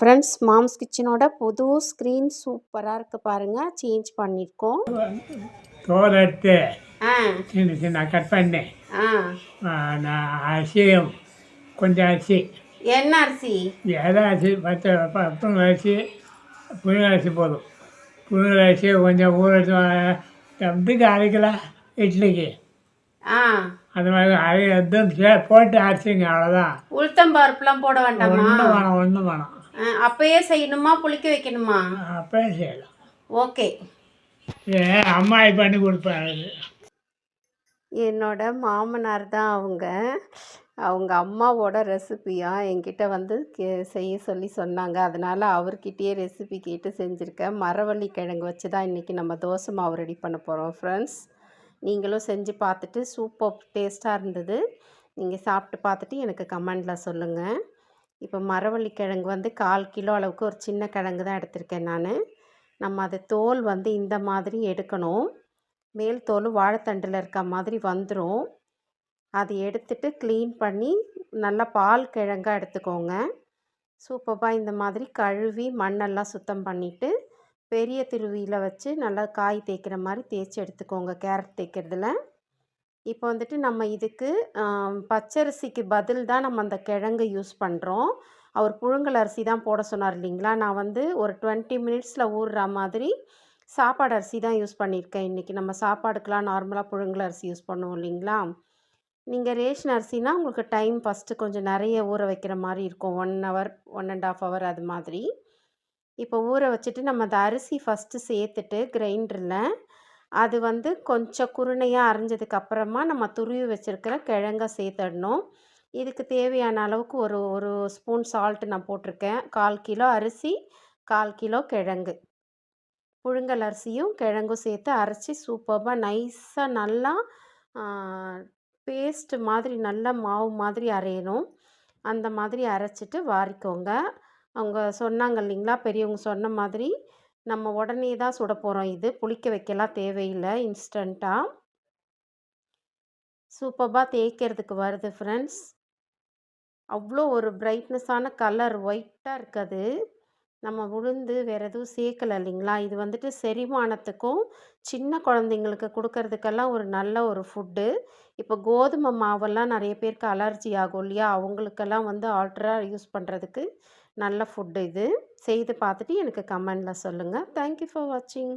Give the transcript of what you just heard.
Friends moms கிச்சனோட புது screen சூப்பராக இருக்குது பாருங்கள் சேஞ்ச் பண்ணியிருக்கோம் தோல் எடுத்து ஆ. சின்ன சின்ன கட் பண்ணி. ஆ. ஆ, நான் அரிசியும் கொஞ்சம் அரிசி. என்ன அரிசி? எதை அரிசி பத்து ப- புழுங்கல் அரிசி புழுங்கல் அரிசி போதும். புழுங்கல் அரிசியை கொஞ்சம் ஊற இதுக்கு அரைக்கலாம் இட்லிக்கு. ஆ. அந்த மாதிரி அரை எதுவும் போட்டு அரிசிங்க அவ்வளோதான் உளுத்தம் பருப்புலாம் போட வேண்டாமா? ஒன்றும் வேணாம் ஒன்றும் வேணாம். அப்பயே செய்யணுமா? புளிக்க வைக்கணுமா? அப்போ செய்யலாம். ஓகே. ஏ அம்மாயி பண்ணி கொடுப்பாங்க என்னோட மாமனார் தான் அவங்க. அவங்க அம்மாவோட ரெசிபியா என்கிட்ட வந்து கே செய்ய சொல்லி சொன்னாங்க. அதனால் அவர்கிட்டயே ரெசிபி கேட்டு செஞ்சுருக்கேன். மரவள்ளி கிழங்கு வச்சு தான் இன்றைக்கி நம்ம தோசை மாவு ரெடி பண்ண போகிறோம் ஃப்ரெண்ட்ஸ் நீங்களும் செஞ்சு பார்த்துட்டு சூப்பர் டேஸ்ட்டாக இருந்தது. நீங்கள் சாப்பிட்டு பார்த்துட்டு எனக்கு கமெண்டில் சொல்லுங்கள் இப்போ மரவள்ளி கிழங்கு வந்து கால் கிலோ அளவுக்கு ஒரு சின்ன கிழங்கு தான் எடுத்திருக்கேன் நான். நம்ம அது தோல் வந்து இந்த மாதிரி எடுக்கணும். மேல் தோல் வாழைத்தண்டில் இருக்க மாதிரி வந்துடும் அது எடுத்துட்டு க்ளீன் பண்ணி நல்லா பால் கிழங்காக எடுத்துக்கோங்க. சூப்பராக இந்த மாதிரி கழுவி மண்ணெல்லாம் சுத்தம் பண்ணிவிட்டு பெரிய திருவியில் வச்சு நல்லா காய் தேய்க்கிற மாதிரி தேய்ச்சி எடுத்துக்கோங்க கேரட் தேய்க்கிறதுல. இப்போ வந்துட்டு நம்ம இதுக்கு பச்சரிசிக்கு பதில் தான் நம்ம அந்த கிழங்கு யூஸ் பண்ணுறோம் அவர் புழுங்கல் அரிசி தான் போட சொன்னார் இல்லைங்களா? நான் வந்து ஒரு டுவெண்ட்டி மினிட்ஸில் ஊறுற மாதிரி சாப்பாடு அரிசி தான் யூஸ் பண்ணியிருக்கேன். இன்றைக்கி நம்ம சாப்பாடுக்கெலாம் நார்மலாக புழுங்கல் அரிசி யூஸ் பண்ணுவோம் இல்லைங்களா? நீங்கள் ரேஷன் அரிசினா உங்களுக்கு டைம் ஃபஸ்ட்டு கொஞ்சம் நிறைய ஊற வைக்கிற மாதிரி இருக்கும். One hour one and half hour அது மாதிரி. இப்போ ஊற வச்சுட்டு நம்ம அந்த அரிசி ஃபஸ்ட்டு சேர்த்துட்டு கிரைண்டரில் அது வந்து கொஞ்சம் குருணையாக அரைஞ்சதுக்கு அப்புறமா நம்ம துருவி வச்சுருக்கிற கிழங்க சேர்த்துடணும். இதுக்கு தேவையான அளவுக்கு ஒரு ஒரு ஸ்பூன் சால்ட்டு நான் போட்டிருக்கேன். கால் கிலோ அரிசி கால் கிலோ கிழங்கு. புழுங்கல் அரிசியும் கிழங்கும் சேர்த்து அரைச்சி சூப்பராக நைஸாக நல்லா பேஸ்ட் மாதிரி நல்லா மாவு மாதிரி அரையணும். அந்த மாதிரி அரைச்சிட்டு வாரிக்கோங்க. அவங்க சொன்னாங்க இல்லைங்களா? பெரியவங்க சொன்ன மாதிரி நம்ம உடனே தான் சுட போகிறோம் இது புளிக்க வைக்கலாம் தேவையில்லை இன்ஸ்டண்ட்டாக சூப்பராக தேய்க்கிறதுக்கு வருது ஃப்ரெண்ட்ஸ் அவ்வளோ ஒரு பிரைட்னஸான கலர் ஒயிட்டாக இருக்குது. நம்ம உளுந்து வேறு எதுவும் சேர்க்கல இல்லைங்களா? இது வந்துட்டு செரிமானத்துக்கும் சின்ன குழந்தைங்களுக்கு கொடுக்கறதுக்கெல்லாம் ஒரு நல்ல ஒரு ஃபுட்டு இப்போ கோதுமை மாவெல்லாம் நிறைய பேருக்கு அலர்ஜி ஆகும் இல்லையா? அவங்களுக்கெல்லாம் வந்து ஆல்ட்ராக யூஸ் பண்ணுறதுக்கு நல்ல ஃபுட்டு இது. செய்து பார்த்துட்டு எனக்கு கமெண்டில் சொல்லுங்கள் தேங்க்யூ ஃபார் வாட்சிங்